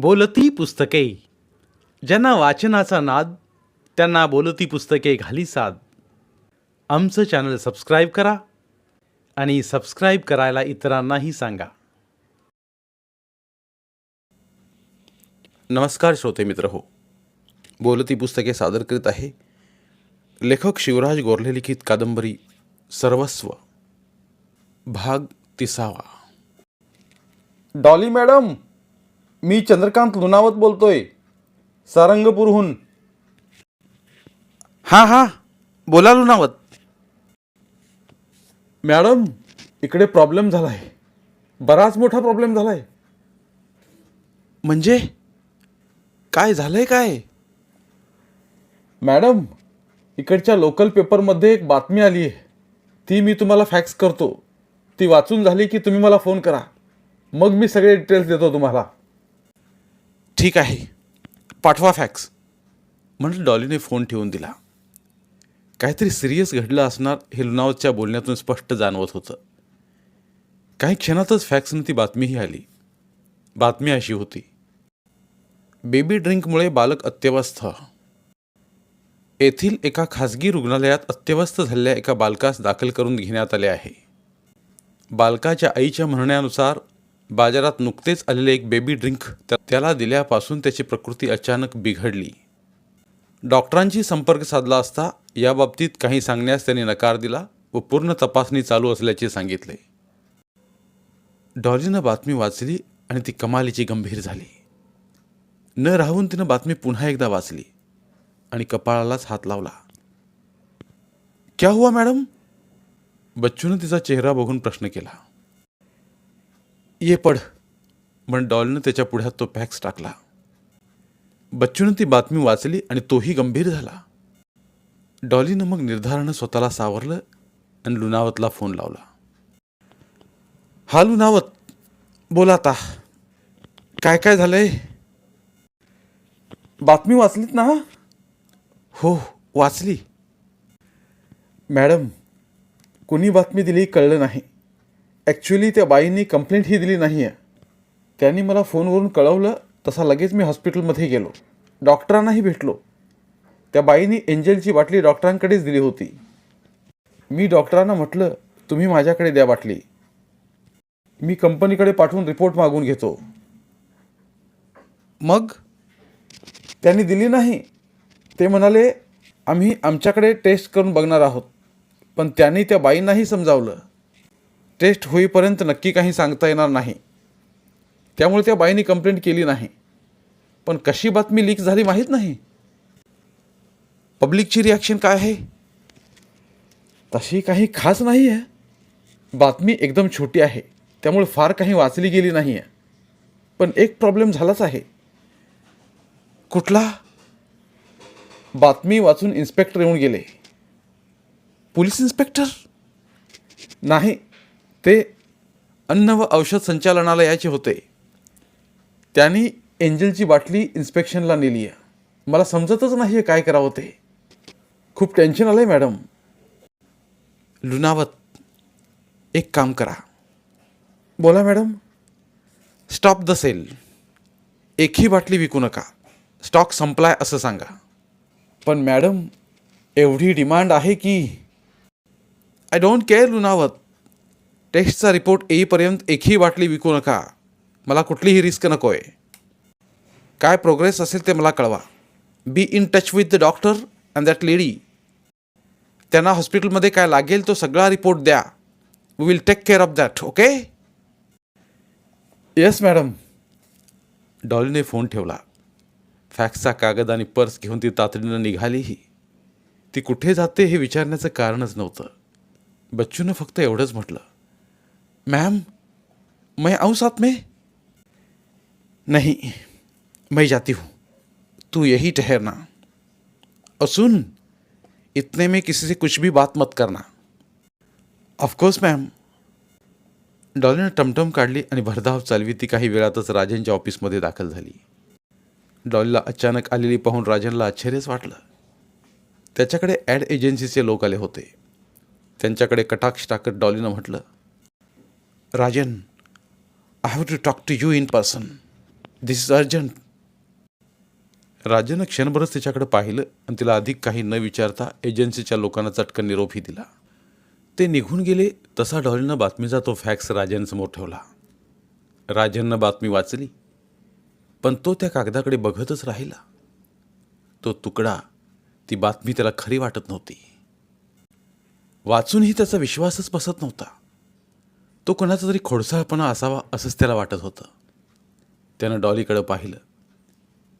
बोलती पुस्तके. ज्यांना वाचनाचा नाद त्यांना बोलती पुस्तके घाली साद. आमचं चॅनल सबस्क्राईब करा आणि सबस्क्राईब करायला इतरांनाही सांगा. नमस्कार श्रोते मित्र हो. बोलती पुस्तके सादर करीत आहे लेखक शिवराज गोरले लिखित कादंबरी सर्वस्व भाग तिसावा. डॉली मॅडम मी चंद्रकांत लुनावत बोलतोय. सारंगपूरहून. हां हां. बोला लुनावत. मॅडम इकडे प्रॉब्लेम झाला आहे बराच मोठा प्रॉब्लेम झाला आहे म्हणजे? काय झालंय काय? मॅडम इकडच्या लोकल पेपरमध्ये एक बातमी आली आहे. ती मी तुम्हाला फॅक्स करतो. ती वाचून झाली की तुम्ही मला फोन करा. मग मी सगळे डिटेल्स देतो तुम्हाला. ठीक आहे. पाठवा फॅक्स म्हणून डॉलीने फोन ठेवून दिला. काहीतरी सिरियस घडलं असणार हे लुनावतच्या बोलण्यातून स्पष्ट जाणवत होतं. काही क्षणातच फॅक्सनं ती बातमीही आली. बातमी अशी होती. बेबी ड्रिंकमुळे बालक अत्यवस्थ. येथील एका खाजगी रुग्णालयात अत्यवस्थ झालेल्या एका बालकास दाखल करून घेण्यात आले आहे. बालकाच्या आईच्या म्हणण्यानुसार बाजारात नुकतेच आलेले एक बेबी ड्रिंक त्याला दिल्यापासून त्याची प्रकृती अचानक बिघडली. डॉक्टरांशी संपर्क साधला असता याबाबतीत काही सांगण्यास त्यांनी नकार दिला व पूर्ण तपासणी चालू असल्याचे सांगितले. डॉलीनं बातमी वाचली आणि ती कमालीची गंभीर झाली. न राहून तिनं बातमी पुन्हा एकदा वाचली आणि कपाळालाच हात लावला. क्या हुआ मॅडम? बच्चूनं तिचा चेहरा बघून प्रश्न केला. ये पड म्हण डॉलनं त्याच्या पुढ्यात तो पॅक्स टाकला. बच्चूनं ती बातमी वाचली आणि तोही गंभीर झाला. डॉलीनं मग निर्धारानं स्वतःला सावरलं आणि लुनावतला फोन लावला. हा लुनावत बोला आता. काय काय झालंय? बातमी वाचलीत ना हो वाचली. मॅडम कुणी बातमी दिली कळलं नाही. ॲक्च्युली त्या बाईंनी कंप्लेंटही दिली नाही आहे त्यांनी मला फोनवरून कळवलं तसा लगेच मी हॉस्पिटलमध्ये गेलो. डॉक्टरांनाही भेटलो. त्या बाईंनी एंजलची बाटली डॉक्टरांकडेच दिली होती. मी डॉक्टरांना म्हटलं तुम्ही माझ्याकडे द्या बाटली. मी कंपनीकडे पाठवून रिपोर्ट मागून घेतो. मग त्यांनी दिली नाही. ते म्हणाले आम्ही आमच्याकडे टेस्ट करून बघणार आहोत. पण त्यांनी त्या बाईंनाही समजावलं. टेस्ट होईपर्यंत नक्की काही सांगता येणार नाही. त्यामुळे त्या बाईने कंप्लेंट केली नाही. पण कशी बातमी लीक झाली माहीत नाही. पब्लिकची रिॲक्शन काय आहे? तशी काही खास नाही आहे बातमी एकदम छोटी आहे. त्यामुळे फार काही वाचली गेली नाही आहे पण एक प्रॉब्लेम झालाच आहे. कुठला? बातमी वाचून इन्स्पेक्टर येऊन गेले. पोलीस इन्स्पेक्टर नाही. ते अन्न व औषध संचालनालयाचे होते. त्यांनी एंजलची बाटली इन्स्पेक्शनला नेली आहे. मला समजतच नाही आहे काय करावं ते. खूप टेन्शन आलं आहे मॅडम लुनावत एक काम करा. बोला मॅडम स्टॉप द सेल एकही बाटली विकू नका. स्टॉक संपलाय असं सांगा. पण मॅडम एवढी डिमांड आहे की आय डोंट केअर लुनावत. टेस्टचा रिपोर्ट येईपर्यंत एकही बाटली विकू नका. मला कुठलीही रिस्क नको आहे काय प्रोग्रेस असेल ते मला कळवा. Be in touch with the doctor and that lady. त्यांना हॉस्पिटलमध्ये काय लागेल तो सगळा रिपोर्ट द्या. We will take care of that okay yes madam डॉलीने phone ठेवला. फॅक्सचा कागद आणि पर्स घेऊन ती तातडीनं निघालीही. ती कुठे जाते हे विचारण्याचं कारणच नव्हतं. बच्चूनं फक्त एवढंच म्हटलं. मॅम मैं आऊँ साथ में? नहीं मैं जाती हूँ। तू यही ठहरना। और सुन इतने में किसी से कुछ भी बात मत करना। ऑफकोर्स मॅम डॉलीनं टमटम काढली आणि भरधाव चालवी ती काही वेळातच राजनच्या ऑफिसमध्ये दाखल झाली. डॉलीला अचानक आलेली पाहून राजनला आश्चर्यच वाटलं. त्याच्याकडे ॲड एजन्सीचे लोक आले होते. त्यांच्याकडे कटाक्ष टाकत डॉलीनं म्हटलं Rajan I have to talk to you in person this is urgent राजनं क्षणभरच तिच्याकडे पाहिलं आणि तिला अधिक काही न विचारता एजन्सीच्या लोकांना चटकन निरोपही दिला. ते निघून गेले तसा डॉलीनं बातमीचा तो फॅक्स राजनसमोर ठेवला. राजननं बातमी वाचली पण तो त्या कागदाकडे बघतच राहिला. तो तुकडा ती बातमी त्याला खरी वाटत नव्हती. वाचूनही त्याचा विश्वासच बसत नव्हता. तो कोणाचा तरी खोडसाळपणा असावा असंच त्याला वाटत होतं. त्यानं डॉलीकडं पाहिलं.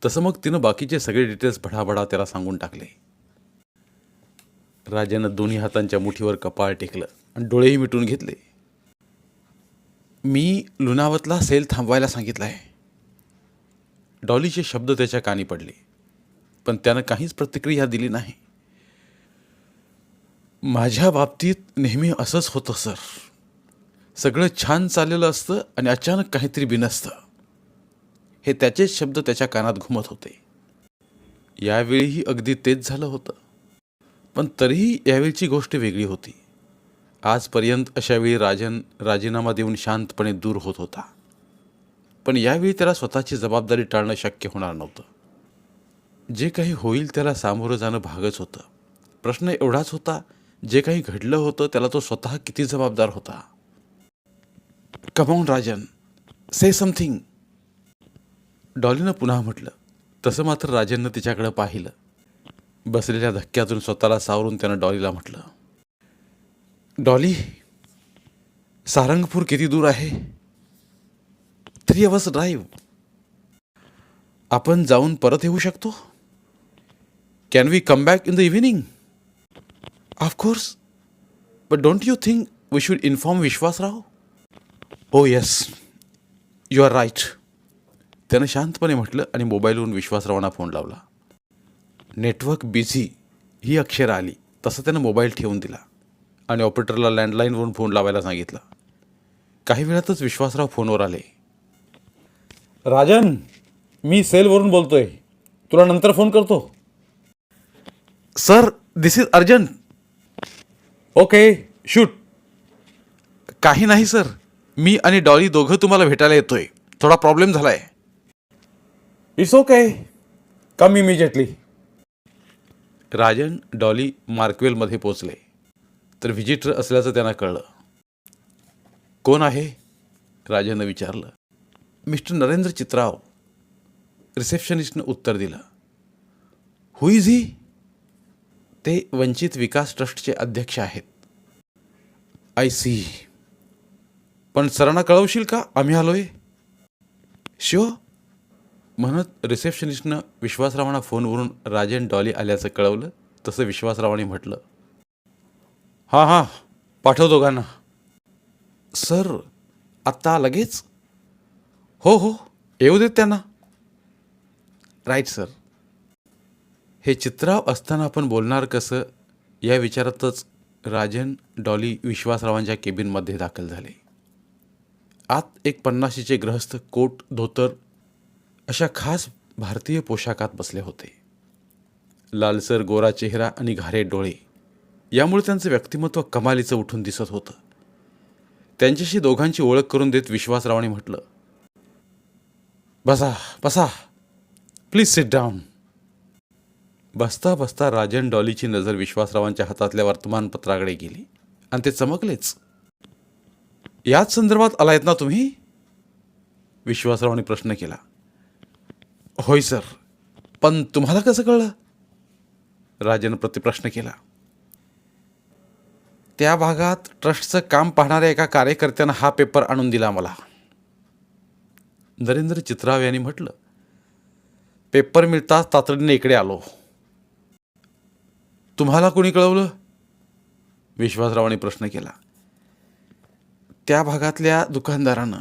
तसं मग तिनं बाकीचे सगळे डिटेल्स भडाभडा त्याला सांगून टाकले. राजानं दोन्ही हातांच्या मुठीवर कपाळ टेकलं आणि डोळेही मिटून घेतले. मी लुनावतला सेल थांबवायला सांगितलं आहे. डॉलीचे शब्द त्याच्या कानी पडले पण त्यानं काहीच प्रतिक्रिया दिली नाही. माझ्या बाबतीत नेहमी असंच होतं सर. सगळं छान चाललेलं असतं आणि अचानक काहीतरी बिनसतं. हे त्याचेच शब्द त्याच्या कानात घुमत होते. यावेळीही अगदी तेच झालं होतं. पण तरीही यावेळीची गोष्ट वेगळी होती. आजपर्यंत अशावेळी राजन राजीनामा देऊन शांतपणे दूर होत होता. पण यावेळी त्याला स्वतःची जबाबदारी टाळणं शक्य होणार नव्हतं. जे काही होईल त्याला सामोरं जाणं भागच होतं. प्रश्न एवढाच होता जे काही घडलं होतं त्याला तो स्वतः किती जबाबदार होता? कमाऊन राजन से समथिंग डॉलीनं पुन्हा म्हटलं तसं मात्र राजननं तिच्याकडं पाहिलं. बसलेल्या धक्क्यातून स्वतःला सावरून त्यानं डॉलीला म्हटलं डॉली सारंगपूर किती दूर आहे? थ्री अवर्स ड्राईव्ह आपण जाऊन परत येऊ शकतो? Can we come back in the evening of course but don't you think we should inform Vishwasrao oh yes you are right त्यानं शांतपणे म्हटलं आणि मोबाईलवरून विश्वासरावांना फोन लावला. नेटवर्क बिझी ही अक्षरं आली. तसं त्यानं मोबाईल ठेवून दिला आणि ऑपरेटरला लँडलाईनवरून फोन लावायला सांगितलं. काही वेळातच विश्वासराव फोनवर आले. राजन मी सेलवरून बोलतोय. तुला नंतर फोन करतो. Sir this is urgent. Okay shoot काही नाही सर. मी आणि डॉली दोघं तुम्हाला भेटायला येतोय. थोडा प्रॉब्लेम झाला आहे it's okay come immediately Rajan Dolly मार्कवेलमध्ये पोचले तर व्हिजिटर असल्याचं त्यांना कळलं. कोण आहे? राजानं विचारलं. मिस्टर नरेंद्र चित्राव. रिसेप्शनिस्टनं उत्तर दिलं. हु इज ही ते वंचित विकास ट्रस्टचे अध्यक्ष आहेत. आय सी पण सरांना कळवशील का? आम्ही आलोय. शिव म्हणत रिसेप्शनिस्टनं विश्वासरावांना फोनवरून राजन डॉली आल्याचं कळवलं तसं विश्वासरावांनी म्हटलं हां हां पाठव दोघांना. सर आत्ता लगेच? हो हो येऊ देत त्यांना. Right sir. हे चित्राव असताना आपण बोलणार कसं? या विचारातच राजन डॉली विश्वासरावांच्या केबिनमध्ये दाखल झाले. आत एक पन्नाशीचे ग्रहस्थ कोट धोतर अशा खास भारतीय पोशाखात बसले होते. लालसर गोरा चेहरा आणि घारे डोळे. यामुळे त्यांचं व्यक्तिमत्व कमालीचं उठून दिसत होतं. त्यांच्याशी दोघांची ओळख करून देत विश्वासरावांनी म्हटलं बसा बसा. प्लीज सिट डाऊन बसता बसता राजन डॉलीची नजर विश्वासरावांच्या हातातल्या वर्तमानपत्राकडे गेली आणि ते चमकलेच. याच संदर्भात आलायत ना तुम्ही? विश्वासरावाने प्रश्न केला. होय सर. पण तुम्हाला कसं कळलं? राजानं प्रतिप्रश्न केला. त्या भागात ट्रस्टचं काम पाहणाऱ्या एका कार्यकर्त्यानं हा पेपर आणून दिला मला नरेंद्र चित्राव यांनी म्हटलं पेपर मिळताच तातडीने इकडे आलो. तुम्हाला कोणी कळवलं? विश्वासरावांनी प्रश्न केला. त्या भागातल्या दुकानदारानं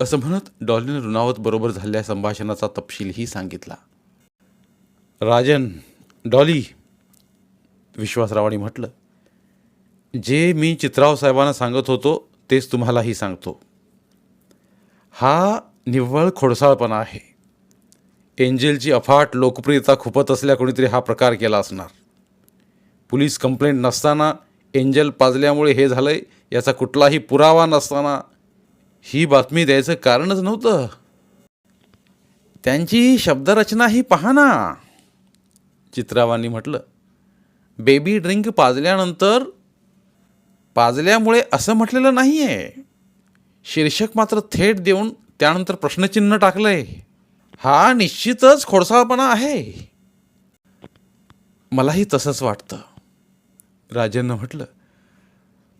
असं म्हणत डॉलीनं रुणावत बरोबर झालेल्या संभाषणाचा तपशीलही सांगितला. राजन डॉली विश्वासरावांनी म्हटलं जे मी चित्राव साहेबांना सांगत होतो तेच तुम्हालाही सांगतो. हा निव्वळ खोडसाळपणा आहे. एंजेलची अफाट लोकप्रियता खुपत असल्या कोणीतरी हा प्रकार केला असणार. पोलीस कंप्लेंट नसताना एंजल पाजल्यामुळे हे झालं आहे याचा कुठलाही पुरावा नसताना ही बातमी द्यायचं कारणच नव्हतं. त्यांची शब्दरचना ही पहा ना. चित्रावांनी म्हटलं बेबी ड्रिंक पाजल्यानंतर पाजल्यामुळे असं म्हटलेलं नाही आहे शीर्षक मात्र थेट देऊन त्यानंतर प्रश्नचिन्ह टाकलंय. हा निश्चितच खोडसाळपणा आहे. मलाही तसंच वाटतं. राजेंनं म्हटलं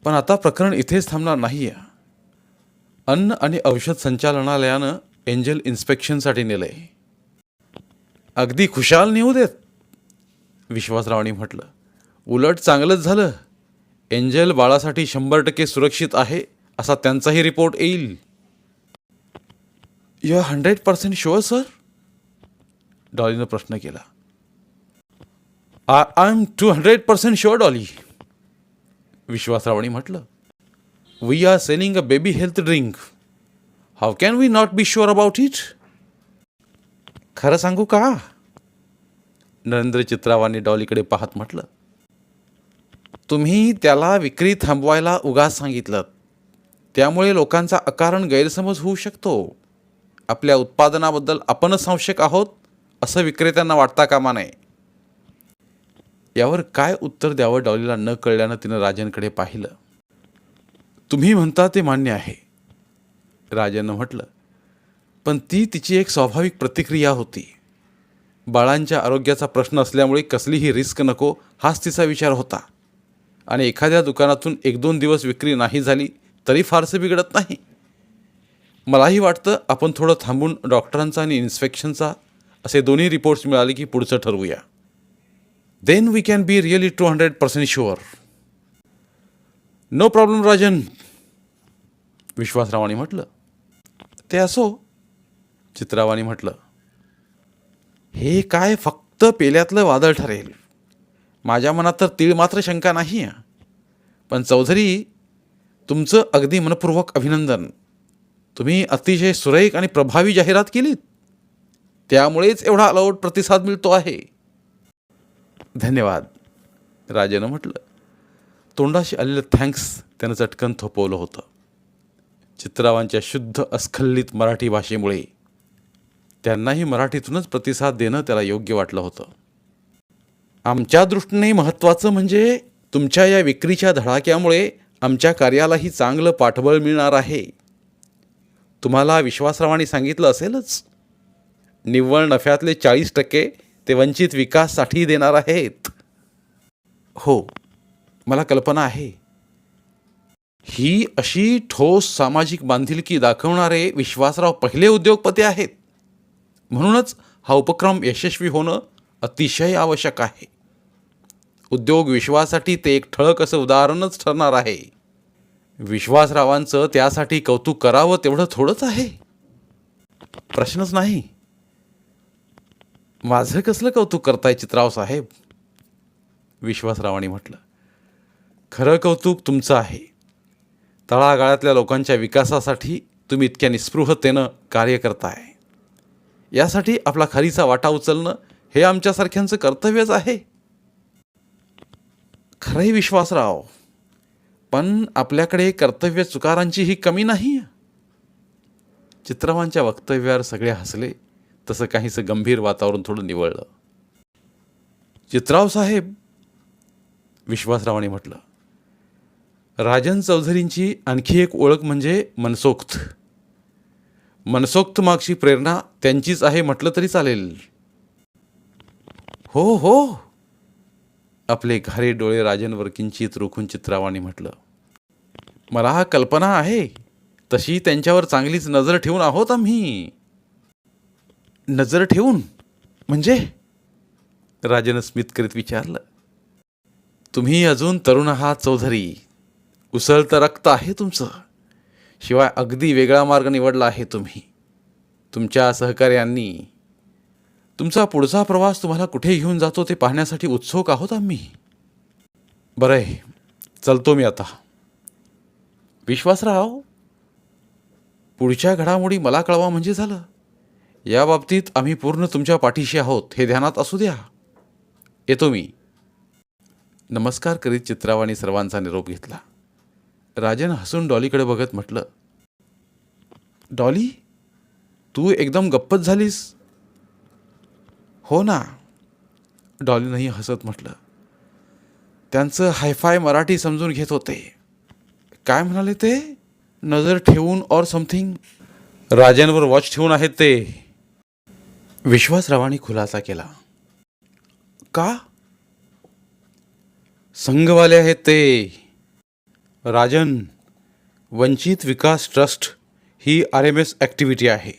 पण आता प्रकरण इथेच थांबणार नाही आहे अन्न आणि औषध संचालनालयानं एंजल इन्स्पेक्शनसाठी नेलं आहे अगदी खुशाल नेऊ देत विश्वासरावांनी म्हटलं. उलट चांगलंच झालं. एंजल बाळासाठी शंभर टक्के सुरक्षित आहे असा त्यांचाही रिपोर्ट येईल. You hundred percent sure sir डॉलीनं प्रश्न केला. I I am two hundred percent sure Dolly. विश्वासरावांनी म्हटलं we are selling a baby health drink how can we not be sure about it खरं सांगू का? नरेंद्र चित्रावांनी डॉलीकडे पाहत म्हटलं तुम्ही त्याला विक्री थांबवायला उगाच सांगितलं. त्यामुळे लोकांचा अकारण गैरसमज होऊ शकतो. आपल्या उत्पादनाबद्दल आपणच संशयक आहोत असं विक्रेत्यांना वाटता कामा नये. यावर काय उत्तर द्यावं डॉलीला न कळल्यानं तिनं राजनकडे पाहिलं. तुम्ही म्हणता ते मान्य आहे राजानं म्हटलं. पण ती तिची एक स्वाभाविक प्रतिक्रिया होती. बाळांच्या आरोग्याचा प्रश्न असल्यामुळे कसलीही रिस्क नको हाच तिचा विचार होता. आणि एखाद्या दुकानातून एक दोन दिवस विक्री नाही झाली तरी फारसं बिघडत नाही. मलाही वाटतं आपण थोडं थांबून डॉक्टरांचा आणि इन्स्पेक्शनचा असे दोन्ही रिपोर्ट्स मिळाले की पुढचं ठरवूया. Then we can be really two hundred percent sure no problem Rajan विश्वासरावांनी म्हटलं. ते असो चित्रावानी म्हटलं. हे काय फक्त पेल्यातलं वादळ ठरेल. माझ्या मनात तर तीळ मात्र शंका नाही आहे पण चौधरी तुमचं अगदी मनपूर्वक अभिनंदन. तुम्ही अतिशय सुरेख आणि प्रभावी जाहिरात केलीत. त्यामुळेच एवढा अलौट प्रतिसाद मिळतो आहे. धन्यवाद. राजानं म्हटलं तोंडाशी आलेलं थँक्स त्यानं चटकन थोपवलं होतं. चित्रावांच्या शुद्ध अस्खल्लित मराठी भाषेमुळे. त्यांनाही मराठीतूनच प्रतिसाद देणं त्याला योग्य वाटलं होतं. आमच्या दृष्टीने महत्त्वाचं म्हणजे तुमच्या या विक्रीच्या धडाक्यामुळे आमच्या कार्यालाही चांगलं पाठबळ मिळणार आहे. तुम्हाला विश्वासरावांनी सांगितलं असेलच. निव्वळ नफ्यातले चाळीस टक्के ते वंचित विकाससाठी देणार आहेत. हो मला कल्पना आहे. ही अशी ठोस सामाजिक बांधिलकी दाखवणारे विश्वासराव पहिले उद्योगपती आहेत. म्हणूनच हा उपक्रम यशस्वी होणं अतिशय आवश्यक आहे. उद्योग विश्वासाठी ते एक ठळक असं उदाहरणच ठरणार आहे. विश्वासरावांचं त्यासाठी कौतुक करावं तेवढं थोडंच आहे. प्रश्नच नाही. माझं कसलं कौतुक करताय चित्राव साहेब विश्वासरावांनी म्हटलं. खरं कौतुक तुमचं आहे. तळागाळातल्या लोकांच्या विकासासाठी तुम्ही इतक्या निस्पृहतेनं कार्य करताय. यासाठी आपला खारीचा वाटा उचलणं हे आमच्यासारख्यांचं कर्तव्यच आहे. खरंही विश्वासराव पण आपल्याकडे कर्तव्य चुकारांची ही कमी नाही चित्रवांच्या वक्तव्यावर सगळे हसले. तसं काहीसं गंभीर वातावरण थोडं निवळलं. चित्राव साहेब विश्वासरावाने म्हटलं राजन चौधरींची आणखी एक ओळख म्हणजे मनसोक्त. मनसोक्त मागची प्रेरणा त्यांचीच आहे म्हटलं तरी चालेल. हो हो. आपले घारे डोळे राजनवर किंचित रोखून चित्रावाने म्हटलं मला हा कल्पना आहे. तशी त्यांच्यावर चांगलीच नजर ठेवून आहोत आम्ही. नजर ठेवून. म्हणजे? राजनं स्मित करीत विचारलं तुम्ही अजून तरुण आहात चौधरी. उसळतं रक्त आहे तुमचं. शिवाय अगदी वेगळा मार्ग निवडला आहे तुम्ही. तुमच्या सहकार्यांनी. तुमचा पुढचा प्रवास तुम्हाला कुठे घेऊन जातो ते पाहण्यासाठी उत्सुक आहोत आम्ही. बरं आहे. चलतो मी आता. विश्वासराव पुढच्या घडामोडी मला कळवा म्हणजे झालं. या बाबतीत आम्ही पूर्ण तुमच्या पाठीशी आहोत हे ध्यानात असू द्या. येतो मी. नमस्कार करीत चित्रावाणी सर्वांचा निरोप घेतला. राजन हसून डॉलीकडे बघत म्हटलं डॉली तू एकदम गप्पच झालीस. हो ना. डॉलीनंही हसत म्हटलं त्यांचं हायफाय मराठी समजून घेत होते. काय म्हणाले ते? नजर ठेवून और समथिंग राजांवर वॉच ठेवून आहेत ते. विश्वासरावांनी खुलासा केला. का? संघवाले आहेत ते. राजन वंचित विकास ट्रस्ट ही आर एम एस ॲक्टिव्हिटी आहे.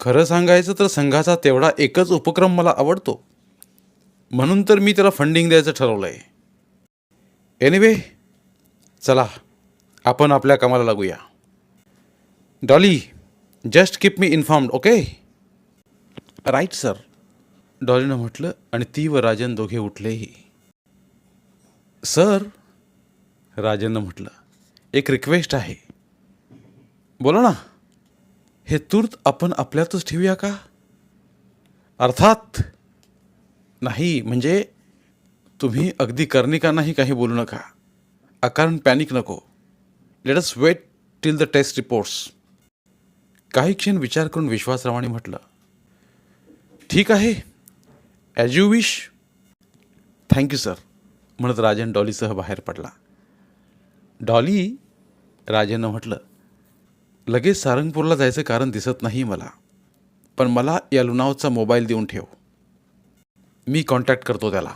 खरं सांगायचं तर संघाचा तेवढा एकच उपक्रम मला आवडतो. म्हणून तर मी त्याला फंडिंग द्यायचं ठरवलं आहे एनिवे चला आपण आपल्या कामाला लागूया. Dolly just keep me informed okay right sir. डॉलीनं म्हटलं आणि ती व राजन दोघे उठलेही. सर राजननं म्हटलं एक रिक्वेस्ट आहे. बोला ना हे तूर्त आपण आपल्यातच ठेवूया का? अर्थात नाही म्हणजे तुम्ही अगदी कर्णिकांनाही काही बोलू नका. अकारण पॅनिक नको. Let us wait till the test reports काही क्षण विचार करून विश्वासरावांनी म्हटलं ठीक आहे. As you wish thank you sir म्हणत राजन डॉलीसह बाहेर पडला. डॉली राजेनं म्हटलं लगेच सारंगपूरला जायचं कारण दिसत नाही मला पण मला या लुनावचा मोबाईल देऊन ठेव. मी कॉन्टॅक्ट करतो त्याला.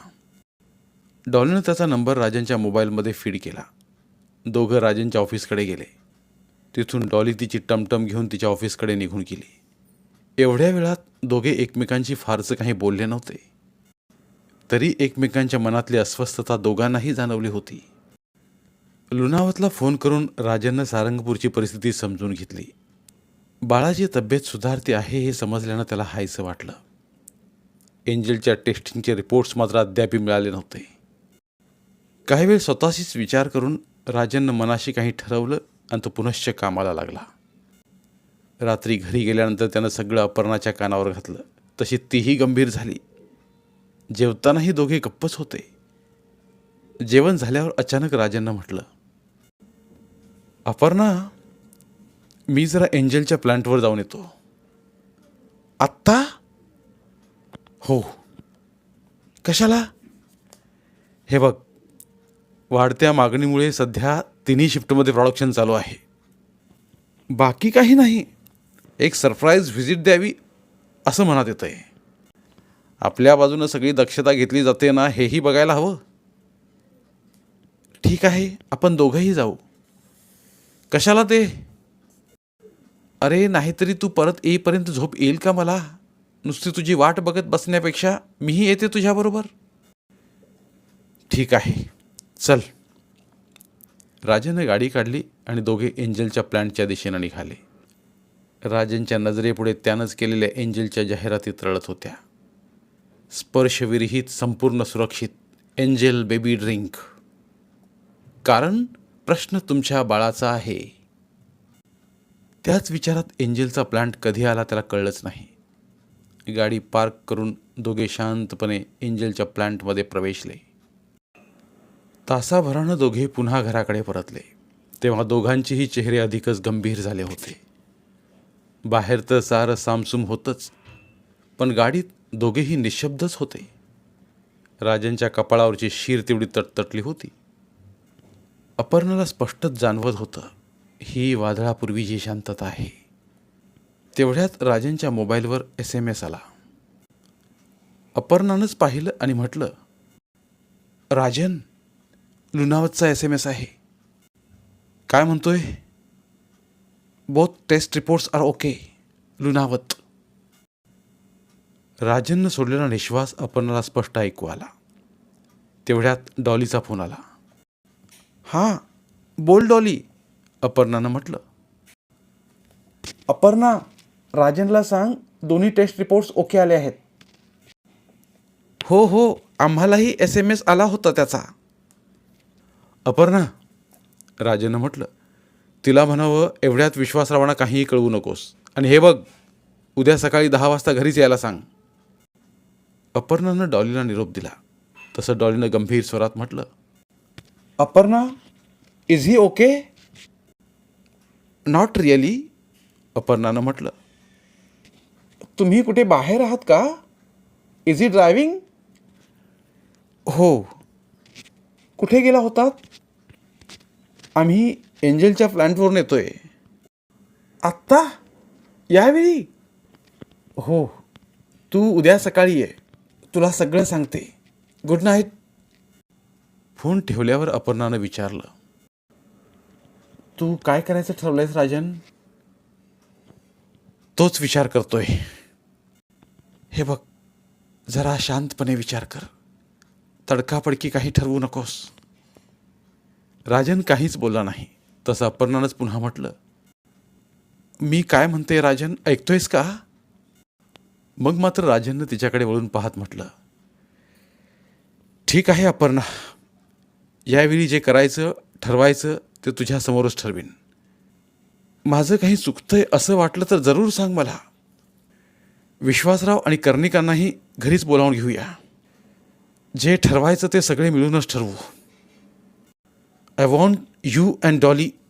डॉलीनं त्याचा नंबर राजनच्या मोबाईलमध्ये फीड केला. दोघं राजनच्या ऑफिसकडे गेले. तिथून डॉली तिची टमटम घेऊन तिच्या ऑफिसकडे निघून गेली. एवढ्या वेळात दोघे एकमेकांशी फारसं काही बोलले नव्हते. तरी एकमेकांच्या मनातली अस्वस्थता दोघांनाही जाणवली होती. लुनावतला फोन करून राजननं सारंगपूरची परिस्थिती समजून घेतली. बाळाची तब्येत सुधारते आहे हे समजल्यानं त्याला हायसं वाटलं. एंजलच्या टेस्टिंगचे रिपोर्ट्स मात्र अद्याप मिळाले नव्हते. काही वेळ स्वतःशीच विचार करून राजननं मनाशी काही ठरवलं आणि तो पुनश्च कामाला लागला. रात्री घरी गेल्यानंतर त्यानं सगळं अपर्णाच्या कानावर घातलं. तशी तीही गंभीर झाली. जेवतानाही दोघे गप्पच होते. जेवण झाल्यावर अचानक राजांना म्हटलं अपर्णा मी जरा एंजलच्या प्लांटवर जाऊन येतो. आत्ता? हो. कशाला? हे बघ वाढत्या मागणीमुळे सध्या तिन्ही शिफ्टमध्ये प्रॉडक्शन चालू आहे. बाकी काही नाही. एक सरप्राईज व्हिजिट द्यावी असं मनात येतं आहे आपल्या बाजूनं सगळी दक्षता घेतली जाते ना हेही बघायला हवं. ठीक आहे आपण दोघंही जाऊ. कशाला ते? अरे नाहीतरी तू परत येईपर्यंत झोप येईल का मला? नुसती तुझी वाट बघत बसण्यापेक्षा मीही येते तुझ्याबरोबर. ठीक आहे चल. राजानं गाडी काढली आणि दोघे एंजलच्या प्लॅन्टच्या दिशेनं निघाले. राजेंच्या नजरेपुढे त्यानंच केलेल्या एंजेलच्या जाहिरातीत रळत होत्या. स्पर्शविरहित संपूर्ण सुरक्षित एंजेल बेबी ड्रिंक. कारण प्रश्न तुमच्या बाळाचा आहे. त्याच विचारात एंजेलचा प्लांट कधी आला त्याला कळलंच नाही. गाडी पार्क करून दोघे शांतपणे एंजेलच्या प्लांटमध्ये प्रवेशले. तासाभरानं दोघे पुन्हा घराकडे परतले. तेव्हा दोघांचेही चेहरे अधिकच गंभीर झाले होते. बाहेर तर सारं सामसूम होतंच पण गाडीत दोघेही निशब्दच होते. राजांच्या कपाळावरची शीर तेवढी तटतटली होती. अपर्णाला स्पष्टच जाणवत होतं ही वादळापूर्वी जी शांतता आहे. तेवढ्यात राजनच्या मोबाईलवर एस एम एस आला. अपर्णानंच पाहिलं आणि म्हटलं राजन लुनावतचा एस एम एस आहे. काय म्हणतोय? Both test reports are okay Lunawat राजननं सोडलेला निश्वास अपर्णाला स्पष्ट ऐकू आला. तेवढ्यात डॉलीचा फोन आला. हां बोल डॉली. अपर्णानं म्हटलं. अपर्णा राजनला सांग दोन्ही टेस्ट रिपोर्ट्स ओके आले आहेत. हो हो आम्हालाही एस एम एस आला होता त्याचा. अपर्णा राजेनं म्हटलं. तिला म्हणावं एवढ्यात विश्वासरावांना काहीही कळवू नकोस. आणि हे बघ उद्या सकाळी दहा वाजता घरीच यायला सांग. अपर्णानं डॉलीला निरोप दिला. तसं डॉलीनं गंभीर स्वरात म्हटलं Aparna is he okay not really अपर्णानं म्हटलं. तुम्ही कुठे बाहेर आहात का? इज ही ड्रायव्हिंग हो. कुठे गेला होतात? आम्ही एंजलच्या प्लॅन्टवरून येतोय. आत्ता? यावेळी? हो. तू उद्या सकाळी ये. तुला सगळं सांगते. गुड नाईट फोन ठेवल्यावर अपर्णानं विचारलं. तू काय करायचं ठरवलंयस राजन? तोच विचार करतोय. हे बघ जरा शांतपणे विचार कर. तडकाफडकी काही ठरवू नकोस. राजन काहीच बोलला नाही. तसं अपर्णानंच पुन्हा म्हटलं. मी काय म्हणते राजन ऐकतोयस का? मग मात्र राजननं तिच्याकडे वळून पाहत म्हटलं. ठीक आहे अपर्णा. यावेळी जे करायचं ठरवायचं ते तुझ्यासमोरच ठरवीन. माझं काही चुकतंय असं वाटलं तर जरूर सांग मला. विश्वासराव आणि कर्णिकांनाही घरीच बोलावून घेऊया. जे ठरवायचं ते सगळे मिळूनच ठरवू. I want you and Dolly